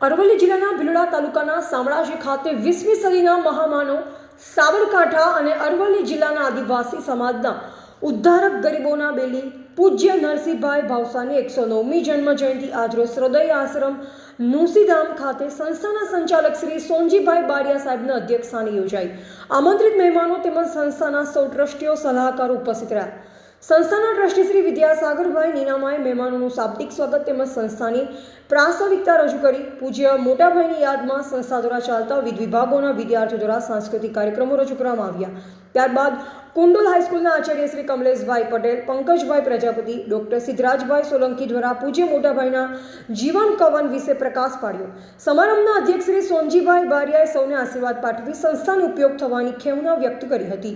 અરવલ્લી જિલ્લાના ભિલોડા તાલુકાના શામળાજી ખાતે વીસમી સદીના મહામાનવ સાબરકાંઠા અને અરવલ્લી જિલ્લાના આદિવાસી સમાજના ઉદ્ધારક ગરીબોના બેલી પૂજ્ય નરસિંહભાઈ ભાવસાની એકસો નવમી જન્મ જયંતિ આજરોજ હૃદય આશ્રમ નુસીધામ ખાતે સંસ્થાના સંચાલક શ્રી સોનજીભાઈ બારિયા સાહેબના અધ્યક્ષસ્થાને યોજાઈ. આમંત્રિત મહેમાનો તેમજ સંસ્થાના સૌ ટ્રસ્ટીઓ સલાહકારો ઉપસ્થિત રહ્યા. સંસ્થાના ટ્રસ્ટી શ્રી વિદ્યાસાગરભાઈ નીનામાએ મહેમાનોનું શાબ્દિક સ્વાગત તેમજ સંસ્થાની પ્રાસંગિકતા રજૂ કરી. પૂજ્ય મોટાભાઈની યાદમાં સંસ્થા દ્વારા ચાલતા વિવિધ વિભાગોના વિદ્યાર્થીઓ દ્વારા સાંસ્કૃતિક કાર્યક્રમો રજૂ કરવામાં આવ્યા. ત્યારબાદ કુંડોલ હાઈસ્કૂલના આચાર્ય શ્રી કમલેશભાઈ પટેલ, પંકજભાઈ પ્રજાપતિ, ડોક્ટર સિદ્ધરાજભાઈ સોલંકી દ્વારા પૂજ્ય મોટાભાઈના જીવન કવન વિશે પ્રકાશ પાડ્યો. સમારંભના અધ્યક્ષ શ્રી સોનજીભાઈ બારિયાએ સૌને આશીર્વાદ પાઠવી સંસ્થાનો ઉપયોગ થવાની ખેવના વ્યક્ત કરી હતી.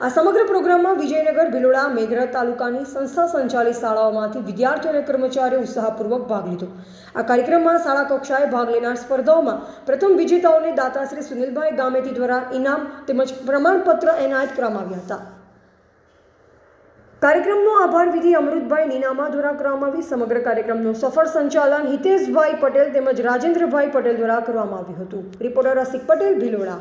આ સમગ્ર પ્રોગ્રામમાં વિજયનગર, ભિલોડા મેઘરજ તાલુકાની સંસ્થા સંચાલિત શાળાઓમાંથી વિદ્યાર્થીઓ અને કર્મચારીઓ ઉત્સાહપૂર્વક ભાગ લીધો. આ કાર્યક્રમમાં શાળા કક્ષાએ ભાગ લેનાર સ્પર્ધાઓમાં પ્રથમ વિજેતાઓને દાતા શ્રી સુનિલભાઈ ગામેતી દ્વારા ઇનામ તેમજ પ્રમાણપત્ર એનાયત કરવામાં આવ્યા હતા. કાર્યક્રમનો આભાર વિધિ અમૃતભાઈ નીનામા દ્વારા કરવામાં આવી. સમગ્ર કાર્યક્રમનું સફળ સંચાલન હિતેશભાઈ પટેલ તેમજ રાજેન્દ્રભાઈ પટેલ દ્વારા કરવામાં આવ્યું હતું. રિપોર્ટર અસિક પટેલ, ભિલોડા.